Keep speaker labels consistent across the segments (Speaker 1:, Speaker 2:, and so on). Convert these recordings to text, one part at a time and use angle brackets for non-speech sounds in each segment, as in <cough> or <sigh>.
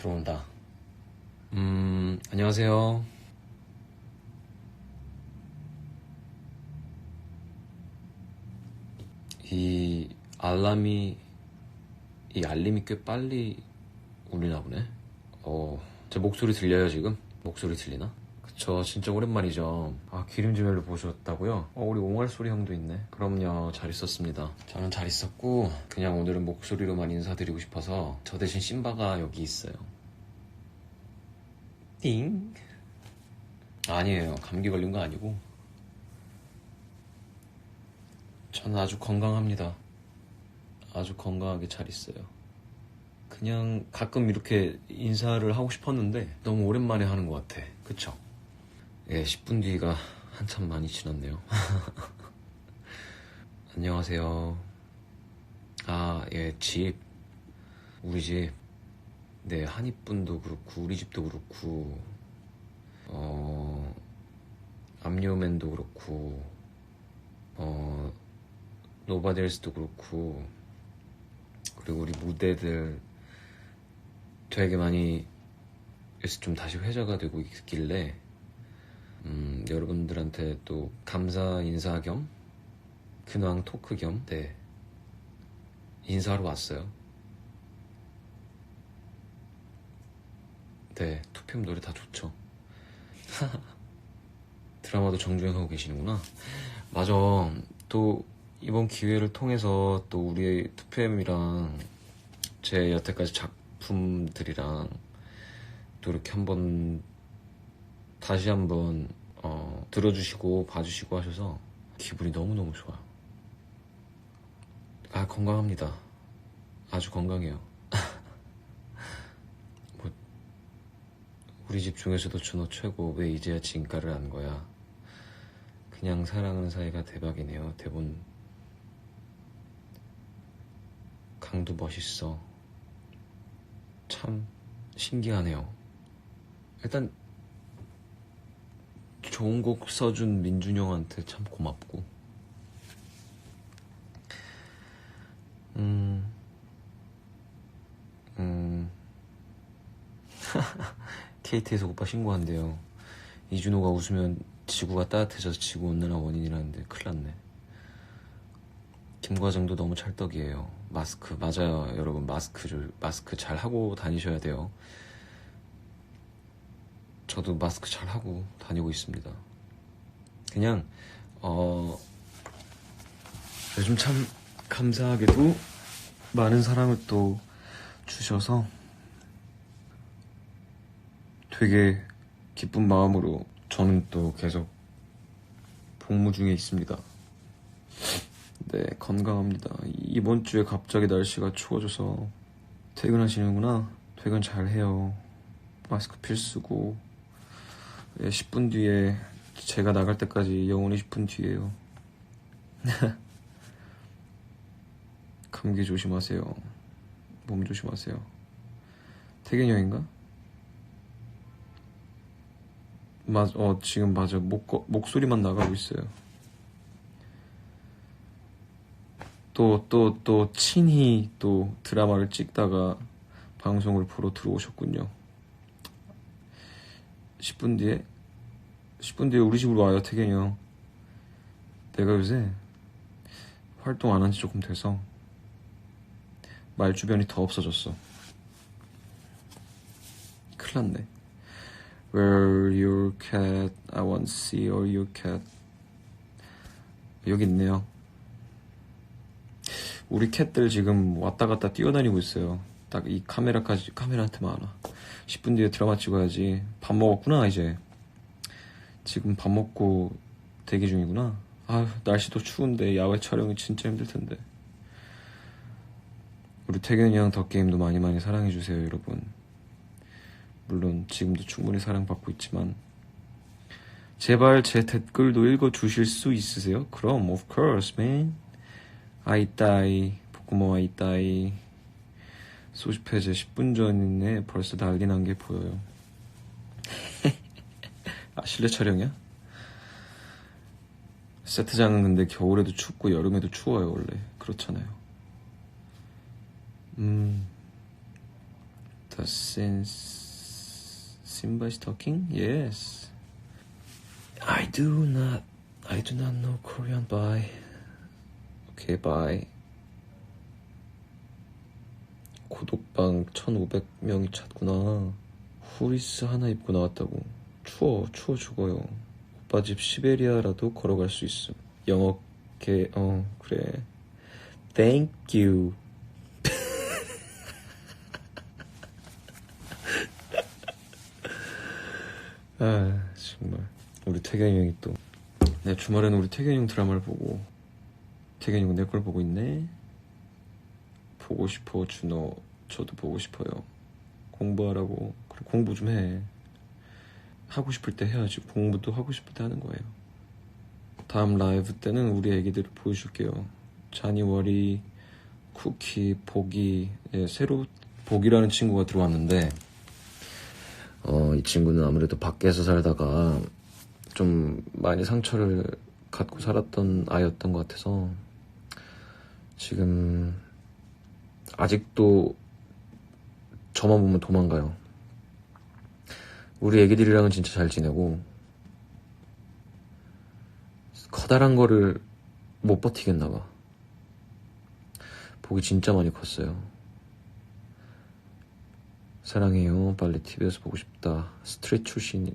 Speaker 1: 들어온다. 음, 안녕하세요. 이 알람이, 이 알림이 꽤 빨리 울리나 보네. 어, 제 목소리 들려요, 지금? 목소리 들리나? 그쵸, 진짜 오랜만이죠. 아, 기름지멜로 보셨다고요? 어, 우리 옹알소리 형도 있네. 그럼요, 잘 있었습니다. 저는 잘 있었고, 그냥 오늘은 목소리로만 인사드리고 싶어서 저 대신 심바가 여기 있어요. 띵. 아니에요. 감기 걸린 거 아니고. 저는 아주 건강합니다. 아주 건강하게 잘 있어요. 그냥 가끔 이렇게 인사를 하고 싶었는데 너무 오랜만에 하는 것 같아. 그쵸? 예, 10분 뒤가 한참 많이 지났네요. <laughs> 안녕하세요. 아, 예, 집. 우리 집. 네, 한입분도 그렇고, 우리 집도 그렇고, 어, 압류맨도 그렇고, 어, 노바델스도 그렇고, 그리고 우리 무대들 되게 많이 그래서 좀 다시 회자가 되고 있길래, 음, 여러분들한테 또 감사 인사 겸, 근황 토크 겸, 네, 인사하러 왔어요. 네, 투팸 노래 다 좋죠. <laughs> 드라마도 정주행하고 계시는구나. 맞아. 또 이번 기회를 통해서 또 우리 투팸이랑 제 여태까지 작품들이랑 또 이렇게 한번 다시 한번 어, 들어주시고 봐주시고 하셔서 기분이 너무너무 좋아요. 아, 건강합니다. 아주 건강해요. 뭐, 우리 집 중에서도 준호 최고. 왜 이제야 진가를 안 거야? 그냥 사랑하는 사이가 대박이네요. 대본. 강도 멋있어. 참 신기하네요. 일단 좋은 곡 써준 민준 형한테 참 고맙고. 음, 음, <laughs> KT에서 오빠 신고한대요. 이준호가 웃으면 지구가 따뜻해져서 지구 온난화 원인이라는데 큰일 났네. 김 과장도 너무 찰떡이에요. 마스크 맞아요, 여러분 마스크를 마스크 잘 하고 다니셔야 돼요. 저도 마스크 잘 하고 다니고 있습니다. 그냥 어 요즘 참 감사하게도 많은 사랑을 또 주셔서 되게 기쁜 마음으로 저는 또 계속 복무 중에 있습니다. 네, 건강합니다. 이번 주에 갑자기 날씨가 추워져서 퇴근하시는구나. 퇴근 잘 해요. 마스크 필수고. 예, 10분 뒤에 제가 나갈 때까지 영원히 10분 뒤에요. <laughs> 감기 조심하세요. 몸 조심하세요. 태균이 형인가? 맞, 어, 지금 맞아. 목, 목소리만 나가고 있어요. 또, 또, 또, 친히 또 드라마를 찍다가 방송을 보러 들어오셨군요. 10분 뒤에, 10분 뒤에 우리 집으로 와요, 태균이 형. 내가 요새 활동 안 한 지 조금 돼서 말 주변이 더 없어졌어. 큰일 났네. Where your cat? I want to see all your cat. 여기 있네요. 우리 캣들 지금 왔다 갔다 뛰어다니고 있어요. 딱 이 카메라까지, 카메라한테만 하나. 10분 뒤에 드라마 찍어야지. 밥 먹었구나, 이제. 지금 밥 먹고 대기 중이구나. 아휴, 날씨도 추운데 야외 촬영이 진짜 힘들 텐데. 우리 태균이 형 덕게임도 많이 많이 사랑해 주세요, 여러분. 물론 지금도 충분히 사랑받고 있지만. 제발 제 댓글도 읽어주실 수 있으세요? 그럼 of course man. 아이따이 복구모 아이따이. 소집 해제 10분 전이네 벌써 난리 난 게 보여요. <laughs> 아 실내 촬영이야? 세트장은 근데 겨울에도 춥고 여름에도 추워요 원래. 그렇잖아요. 음. The sense Simba is talking? Yes. I do not I do not know Korean. Bye. Okay, bye. 고독방 1,500명이 찼구나. 후리스 하나 입고 나왔다고. 추워, 추워 죽어요. 오빠 집 시베리아라도 걸어갈 수 있음. 영어 개, 어, 그래. Thank you. 아, 정말. 우리 태경이 형이 또. 네, 주말에는 우리 태경이 형 드라마를 보고, 태경이 형 내 걸 보고 있네? 보고 싶어, 준호. 저도 보고 싶어요. 공부하라고. 그래, 공부 좀 해. 하고 싶을 때 해야지. 공부도 하고 싶을 때 하는 거예요. 다음 라이브 때는 우리 애기들을 보여줄게요. 자니워리, 쿠키, 보기, 예, 새로 보기라는 친구가 들어왔는데, 어, 이 친구는 아무래도 밖에서 살다가 좀 많이 상처를 갖고 살았던 아이였던 것 같아서 지금 아직도 저만 보면 도망가요. 우리 애기들이랑은 진짜 잘 지내고 커다란 거를 못 버티겠나 봐. 복이 진짜 많이 컸어요. 사랑해요. 빨리 TV에서 보고 싶다. 스트릿 출신,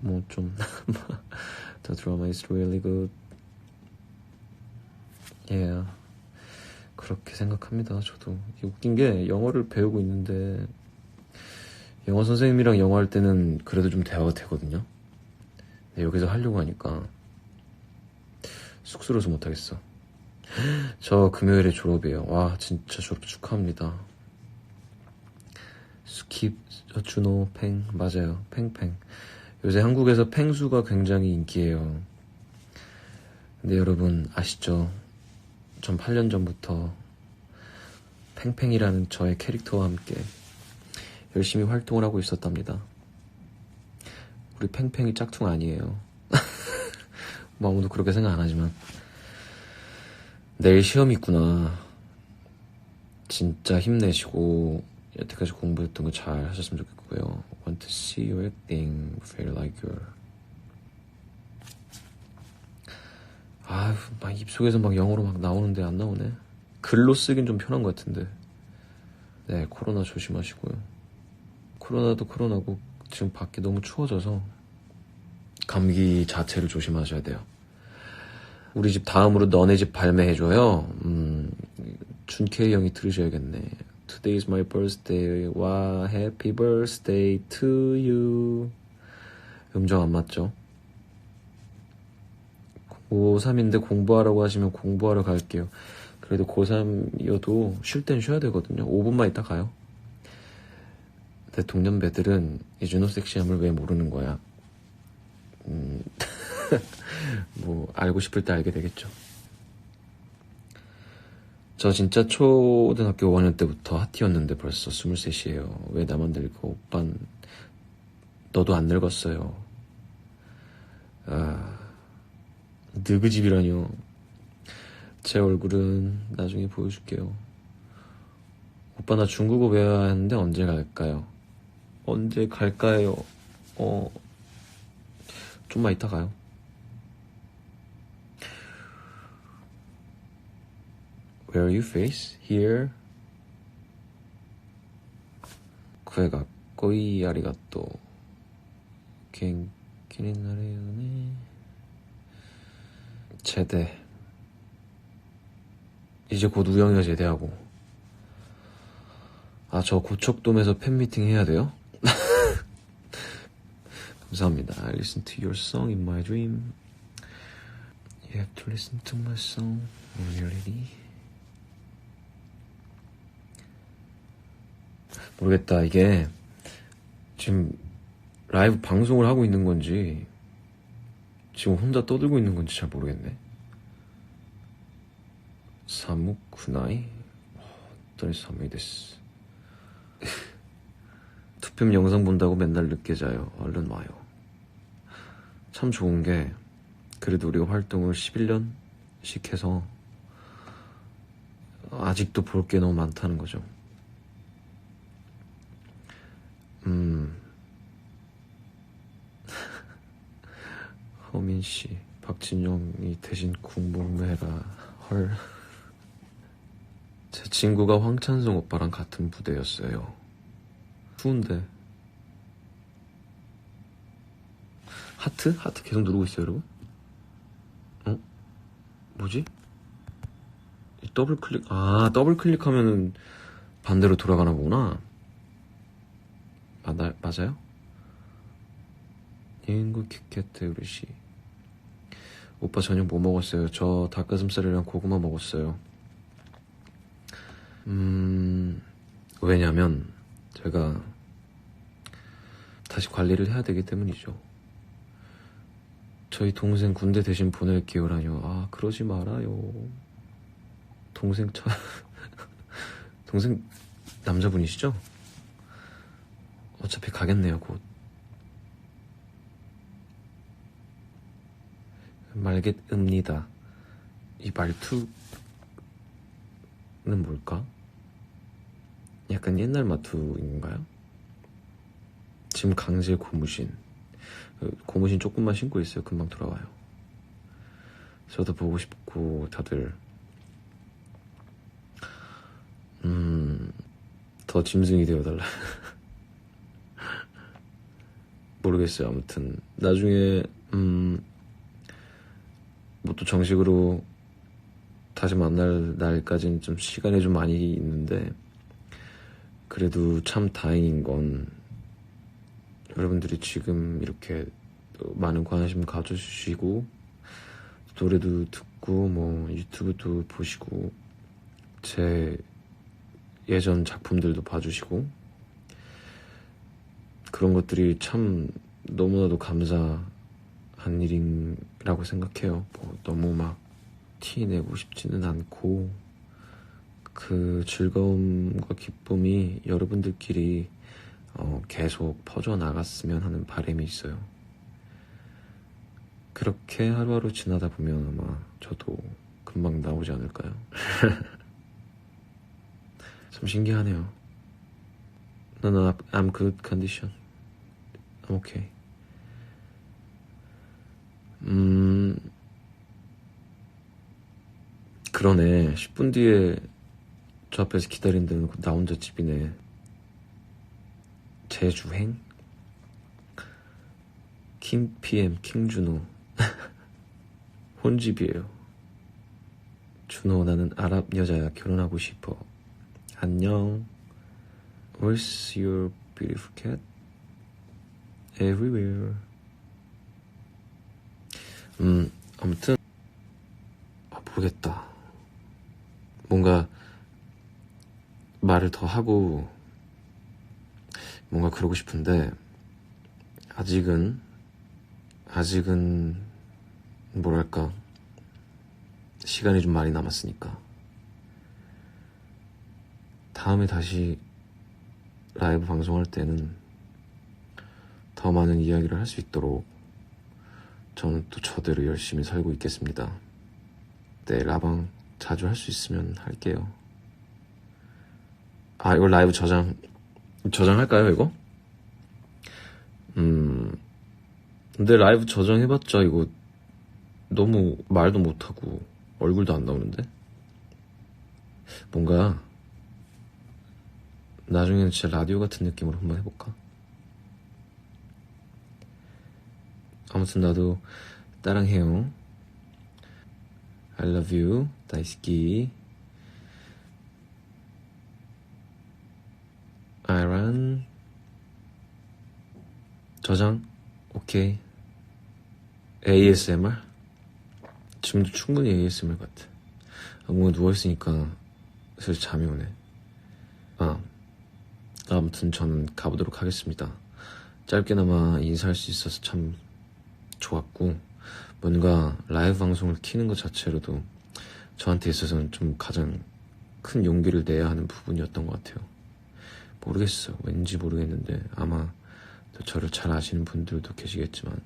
Speaker 1: 뭐 좀. <laughs> The drama is really good. Yeah. 그렇게 생각합니다. 저도. 웃긴 게 영어를 배우고 있는데 영어 선생님이랑 영어 할 때는 그래도 좀 대화가 되거든요. 여기서 하려고 하니까 쑥스러워서 못하겠어. <gasps> 저 금요일에 졸업이에요. 와, 진짜 졸업 축하합니다. 스킵, 준호, 팽, 맞아요. 팽팽. 요새 한국에서 팽수가 굉장히 인기예요. 근데 여러분 아시죠? 전 8년 전부터 팽팽이라는 저의 캐릭터와 함께 열심히 활동을 하고 있었답니다. 우리 팽팽이 짝퉁 아니에요. <laughs> 뭐 아무도 그렇게 생각 안 하지만 내일 시험 있구나. 진짜 힘내시고 여태까지 공부했던 거 잘 하셨으면 좋겠고요. Want to see your acting, feel like you're. 아휴, 막 입속에서 막 영어로 막 나오는데 안 나오네. 글로 쓰긴 좀 편한 것 같은데. 네, 코로나 조심하시고요. 코로나도 코로나고 지금 밖이 너무 추워져서 감기 자체를 조심하셔야 돼요. 우리 집 다음으로 너네 집 발매해줘요. 음, 준케이 형이 들으셔야겠네. Today is my birthday. 와, happy birthday to you. 음정 안 맞죠? 고3인데 공부하라고 하시면 공부하러 갈게요. 그래도 고3이어도 쉴 땐 쉬어야 되거든요. 5분만 있다 가요. 내 동년배들은 이 준호 섹시함을 왜 모르는 거야? 음, <laughs> 뭐, 알고 싶을 때 알게 되겠죠. 저 진짜 초등학교 5학년 때부터 핫티였는데 벌써 23이에요. 왜 나만 늙고 오빤 너도 안 늙었어요. 아, 느그집이라뇨. 제 얼굴은 나중에 보여줄게요. 오빠 나 중국어 배워야 하는데 언제 갈까요? 언제 갈까요? 어, 좀만 이따 가요. where you face here 그애가 꼬이 아리가또 겐키린 나레요네 제대 이제 곧 우영이가 제대하고 아 저 고척돔에서 팬미팅 해야 돼요? 감사합니다 I listen to your song in my dream You have to listen to my song already 모르겠다. 이게 지금 라이브 방송을 하고 있는 건지 지금 혼자 떠들고 있는 건지 잘 모르겠네. 사무쿠나이? 어떤 사무이 데스. 투표 영상 본다고 맨날 늦게 자요. 얼른 와요. 참 좋은 게 그래도 우리가 활동을 11년씩 해서 아직도 볼 게 너무 많다는 거죠. 허민 씨, 박진영이 대신 궁금해라. 헐. 제 친구가 황찬성 오빠랑 같은 부대였어요. 추운데. 하트? 하트 계속 누르고 있어요, 여러분? 어? 뭐지? 이 더블 클릭, 아, 더블 클릭하면은 반대로 돌아가나 보구나. 맞아, 맞아요? 인구 키켓 우리 씨. 오빠 저녁 뭐 먹었어요? 저 닭가슴살이랑 고구마 먹었어요. 음, 왜냐면 제가 다시 관리를 해야 되기 때문이죠. 저희 동생 군대 대신 보낼게요라뇨. 아, 그러지 말아요. 동생 차, <laughs> 동생 남자분이시죠? 어차피 가겠네요, 곧. 말겠읍니다. 이 말투는 뭘까? 약간 옛날 말투인가요? 지금 강제 고무신. 그 고무신 조금만 신고 있어요. 금방 돌아와요. 저도 보고 싶고 다들 음, 더 짐승이 되어달라. <laughs> 모르겠어요. 아무튼 나중에 음, 뭐 또 정식으로 다시 만날 날까지는 좀 시간이 좀 많이 있는데 그래도 참 다행인 건 여러분들이 지금 이렇게 또 많은 관심 가져주시고 노래도 듣고 뭐 유튜브도 보시고 제 예전 작품들도 봐주시고 그런 것들이 참 너무나도 감사 한 일이라고 생각해요. 뭐 너무 막 티 내고 싶지는 않고 그 즐거움과 기쁨이 여러분들끼리 어, 계속 퍼져 나갔으면 하는 바람이 있어요. 그렇게 하루하루 지나다 보면 아마 저도 금방 나오지 않을까요? <laughs> 참 신기하네요. No, no, I'm good condition. I'm okay. 음, 그러네. 10분 뒤에 저 앞에서 기다린 데는 나 혼자 집이네. 제주행? 킹 PM, 킹준호. <laughs> 혼집이에요. 준호, 나는 아랍 여자야. 결혼하고 싶어. 안녕. Where's your beautiful cat? Everywhere. 음, 아무튼, 아, 모르겠다. 뭔가, 말을 더 하고, 뭔가 그러고 싶은데, 아직은, 아직은, 뭐랄까, 시간이 좀 많이 남았으니까. 다음에 다시 라이브 방송할 때는 더 많은 이야기를 할 수 있도록 저는 또 저대로 열심히 살고 있겠습니다. 네, 라방 자주 할 수 있으면 할게요. 아, 이거 라이브 저장, 저장할까요, 이거? 음, 근데 라이브 저장해봤자 이거 너무 말도 못하고 얼굴도 안 나오는데? 뭔가 나중에는 진짜 라디오 같은 느낌으로 한번 해볼까? 아무튼 나도 따랑해요. I love you. 다이스키. 아이란. 저장. 오케이. ASMR? 지금도 충분히 ASMR 같아. 아, 뭔가 누워있으니까 슬슬 잠이 오네. 아. 아무튼 저는 가보도록 하겠습니다. 짧게나마 인사할 수 있어서 참 좋았고, 뭔가 라이브 방송을 키는 것 자체로도 저한테 있어서는 좀 가장 큰 용기를 내야 하는 부분이었던 것 같아요. 모르겠어. 왠지 모르겠는데 아마 또 저를 잘 아시는 분들도 계시겠지만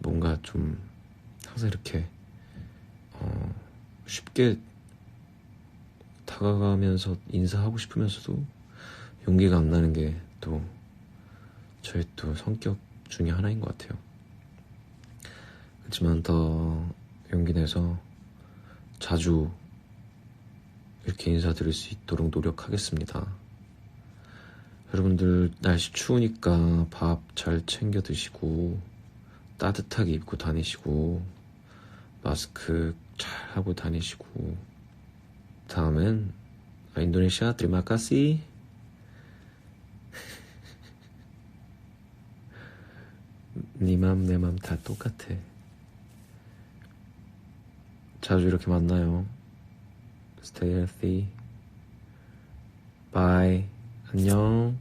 Speaker 1: 뭔가 좀 항상 이렇게 어 쉽게 다가가면서 인사하고 싶으면서도 용기가 안 나는 게 또 저의 또 성격 중에 하나인 것 같아요. 하지만 더 용기 내서 자주 이렇게 인사드릴 수 있도록 노력하겠습니다. 여러분들 날씨 추우니까 밥 잘 챙겨 드시고 따뜻하게 입고 다니시고 마스크 잘 하고 다니시고 다음엔 인도네시아 드리마카시 <laughs> 니맘 내맘다 똑같아 자주 이렇게 만나요 Stay healthy Bye 안녕